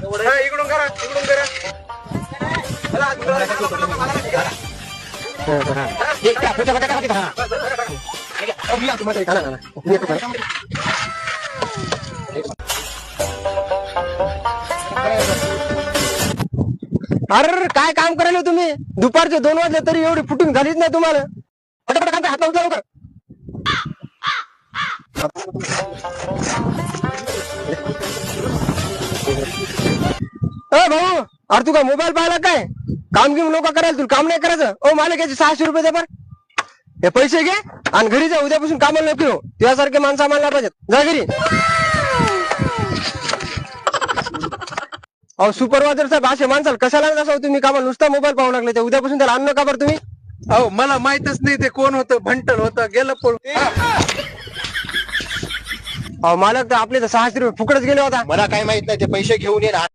हा, इकडून करा इकडून करा. चला, इकडून. अरे काय काम करायला तुम्ही? दुपारचे दोन वाजले तरी एवढी फुटून झालीच नाही तुम्हाला. फटाफट काम हात उचला लवकर. अ भाऊ अरे तू काय मोबाईल पाहिला काय? काम घेऊन लोक करायला तुला काम नाही करायचं. ओ मला घ्यायचे सहाशे रुपये दे बरं. हे पैसे घे आणि घरी जा उद्यापासून कामाला नको येऊ. तुझ्यासारखे माणसं आम्हाला पाहिजेत. जा घरी. अहो सुपरवायझर साहेब असे माणसाल कशाला नसावं तुम्ही? कामाला नुसता मोबाईल पाहू लागले ते. उद्यापासून त्याला आणलं का बरं तुम्ही? अहो मला माहितच नाही ते कोण होतं भंटल होतं गेलं पळून अहो मालक तर आपले तर सहाशे रुपये फुकटच गेले होता. मला काय माहीत नाही ते पैसे घेऊन ये ना.